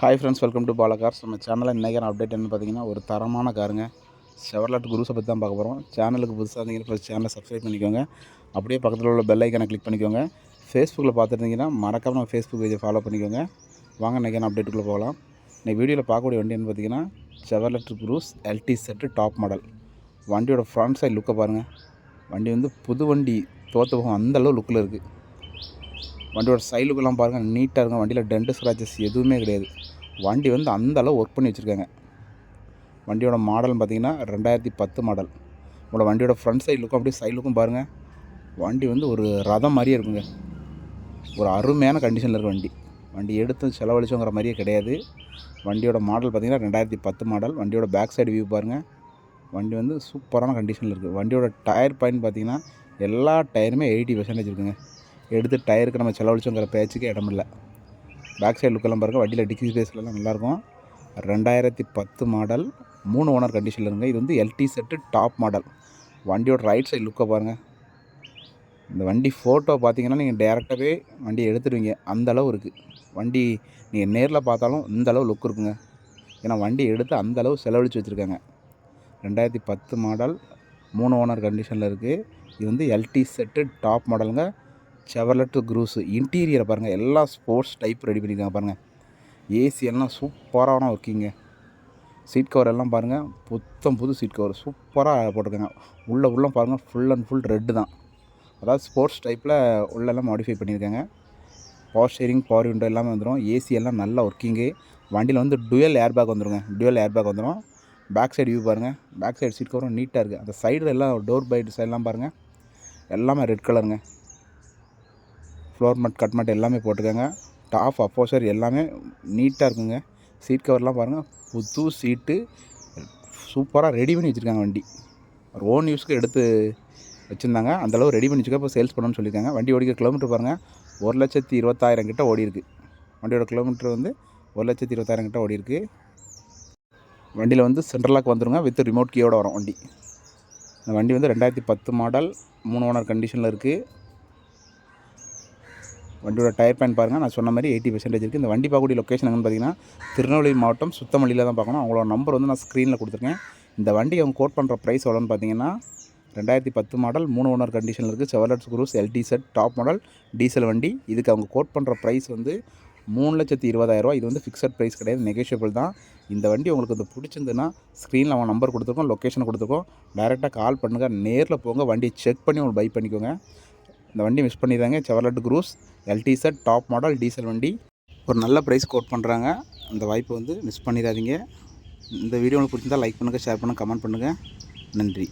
Hi friends welcome to Bala cars நம்ம சேனலில் இன்றைக்கி அப்டேட் என்ன பார்த்தீங்கன்னா ஒரு தரமான காருங்க செவர்லாட் குரூஸை பற்றி தான் பார்க்க போகிறோம் சேனலுக்கு புதுசாக இருந்தீங்கன்னா ஃபஸ்ட் சேனலை சப்ஸ்கிரைப் பண்ணிக்கோங்க. அப்படியே பக்கத்தில் உள்ள பெல் ஐக்கனை கிளிக் பண்ணிக்கோங்க. ஃபேஸ்புக்கில் பார்த்துருந்தீங்கன்னா மறக்காம நம்ம ஃபேஸ்புக் பேஜை ஃபாலோ பண்ணிக்கோங்க. வாங்க இன்றைக்கான அப்டேட்டுக்குள்ளே போகலாம். இன்றைக்கி வீடியோவில் பார்க்கக்கூடிய வண்டி என்ன பார்த்தீங்கன்னா Chevrolet Cruze LT Z top model வண்டியோட ஃப்ரண்ட் சைட் லுக்கை பாருங்கள் வண்டி வந்து புது வண்டி தோற்று போகும் அந்தளவு லுக்கில் இருக்குது வண்டியோட சைலுக்கெல்லாம் பாருங்கள் நீட்டாக இருக்கும் வண்டியில் டென்ட் ஸ்க்ராச்சஸ் எதுவுமே கிடையாது. வண்டி வந்து அந்த அளவு ஒர்க் பண்ணி வச்சுருக்காங்க. வண்டியோட மாடல்னு பார்த்தீங்கன்னா ரெண்டாயிரத்தி பத்து மாடல் உங்களோட வண்டியோட ஃப்ரண்ட் சைடுக்கும் அப்படியே சைலுக்கும் பாருங்கள் வண்டி வந்து ஒரு ரதம் மாதிரியே இருக்குங்க. ஒரு அருமையான கண்டிஷனில் இருக்க வண்டி. வண்டி எடுத்து செலவழிச்சோங்கிற மாதிரியே கிடையாது. வண்டியோட மாடல் பார்த்தீங்கன்னா ரெண்டாயிரத்தி பத்து மாடல் வண்டியோட பேக் சைடு வியூ பாருங்கள் வண்டி வந்து சூப்பரான கண்டிஷனில் இருக்குது வண்டியோட டயர் பாயிண்ட் பார்த்தீங்கன்னா எல்லா டயருமே எயிட்டி பர்சன்டேஜ் இருக்குங்க. எடுத்து டயருக்கு நம்ம செலவழிச்சோங்கிற பேச்சுக்கு இடம் இல்லை. பேக் சைடு லுக்கெல்லாம் பாருங்கள் வண்டியில் டிக்கி ஸ்பேஸ்லாம் நல்லாயிருக்கும் ரெண்டாயிரத்தி பத்து மாடல் மூணு ஓனர் கண்டிஷனில் இருங்க. இது வந்து எல்டி செட்டு டாப் மாடல் வண்டியோட ரைட் சைடு லுக்கை பாருங்கள் இந்த வண்டி ஃபோட்டோ பார்த்தீங்கன்னா நீங்கள் டேரெக்டாகவே வண்டியை எடுத்துடுவீங்க. அந்த அளவு இருக்குது வண்டி நீங்கள் நேரில் பார்த்தாலும் இந்த அளவு லுக் இருக்குங்க. ஏன்னா வண்டி எடுத்து அந்த அளவு செலவழித்து வச்சுருக்காங்க. ரெண்டாயிரத்தி பத்து மாடல் மூணு ஓனர் கண்டிஷனில் இருக்குது இது வந்து எல்டி செட்டு டாப் மாடலுங்க செவர்லெட் குரூஸு. இன்டீரியரை பாருங்கள் எல்லா ஸ்போர்ட்ஸ் டைப் ரெடி பண்ணியிருக்காங்க பாருங்கள் ஏசி எல்லாம் சூப்பரான ஒர்க்கிங்க சீட் கவர் எல்லாம் பாருங்கள் புத்தம் புது சீட் கவர் சூப்பராக போட்டிருக்காங்க. உள்ளே உள்ள பாருங்கள் ஃபுல் அண்ட் ஃபுல் ரெட்டு தான். அதாவது ஸ்போர்ட்ஸ் டைப்பில் உள்ளெல்லாம் மாடிஃபை பண்ணியிருக்காங்க பவர் ஸ்டேரிங் பவர் விண்டோ எல்லாமே வந்துடும் ஏசி எல்லாம் நல்ல ஒர்க்கிங்கு வண்டியில் வந்து டுவெல் ஏர் பேக் வந்துருங்க. டுவெல் ஏர் பேக் வந்துடும் பேக் சைடு வியூ பாருங்கள் பேக் சைடு சீட் கவரும் நீட்டாக இருக்குது அந்த சைடில் எல்லாம் டோர் பைட் சைடெலாம் பாருங்கள் எல்லாமே ரெட் கலருங்க ஃப்ளோர் மட் கட் மட் எல்லாமே போட்டிருக்காங்க. டாப் அப்போசர் எல்லாமே நீட்டாக இருக்குங்க. சீட் கவர்லாம் பாருங்கள் புது சீட்டு சூப்பராக ரெடி பண்ணி வச்சுருக்காங்க வண்டி. ஓன் யூஸ்க்கு எடுத்து வச்சுருந்தாங்க. அந்தளவு ரெடி பண்ணி வச்சுக்க இப்போ சேல்ஸ் பண்ணணும்னு சொல்லியிருக்காங்க. வண்டி ஓடிக்கிற கிலோமீட்டர் பாருங்கள் ஒரு லட்சத்தி இருபத்தாயிரம் கிட்ட ஓடி வண்டியோட கிலோமீட்டர் வந்து ஒரு லட்சத்தி இருபத்தாயிரம் கிட்ட ஓடி இருக்கு. வண்டியில் வந்து சென்ட்ரலாக் வந்துருங்க. வித் ரிமோட் கீயோட வரும் வண்டி. இந்த வண்டி வந்து ரெண்டாயிரத்தி பத்து மாடல் மூணு ஓனர் கண்டிஷனில் இருக்குது வண்டியோட டயர் பேன் பாருங்கள் நான் சொன்ன மாதிரி எயிட்டி பர்சன்டேஜ் இருக்குது இந்த வண்டி பார்க்கக்கூடிய லொக்கேஷன் எங்கன்னு பார்த்தீங்கன்னா திருநெல்வேலி மாவட்டம் சுத்தமல்லியில் தான் பார்க்கணும். அவங்களோட நம்பர் வந்து நான் ஸ்க்ரீனில் கொடுத்துருக்கேன். இந்த வண்டி அவங்க கோட் பண்ணுற ப்ரைஸ் எவ்வளோன்னு பார்த்தீங்கன்னா ரெண்டாயிரத்தி பத்து மாடல் மூணு ஓனர் கண்டிஷனில் இருக்குது Chevrolets Cruze LT Z top model diesel வண்டி. இதுக்கு அவங்க கோட் பண்ணுற ப்ரைஸ் வந்து மூணு லட்சத்தி இருபதாயிரரூவா இது வந்து ஃபிக்ஸட் ப்ரைஸ் கிடையாது நெகோஷியபிள் தான். இந்த வண்டி உங்களுக்கு இது பிடிச்சிருந்துன்னா ஸ்க்ரீனில் அவன் நம்பர் கொடுத்துருக்கோம் லொக்கேஷன் கொடுத்துருக்கோம். டேரெக்டாக கால் பண்ணுங்கள் நேரில் போங்க. வண்டியை செக் பண்ணி உங்களுக்கு பை பண்ணிக்கோங்க. இந்த வண்டி மிஸ் பண்ணிடுறாங்க Chevrolet Cruze LTZ top model diesel வண்டி. ஒரு நல்ல ப்ரைஸ் கோட் பண்ணுறாங்க அந்த வாய்ப்பை வந்து மிஸ் பண்ணிடாதீங்க. இந்த வீடியோ உங்களுக்கு பிடிச்சிருந்தா லைக் பண்ணுங்கள் ஷேர் பண்ணுங்கள் கமெண்ட் பண்ணுங்கள் நன்றி.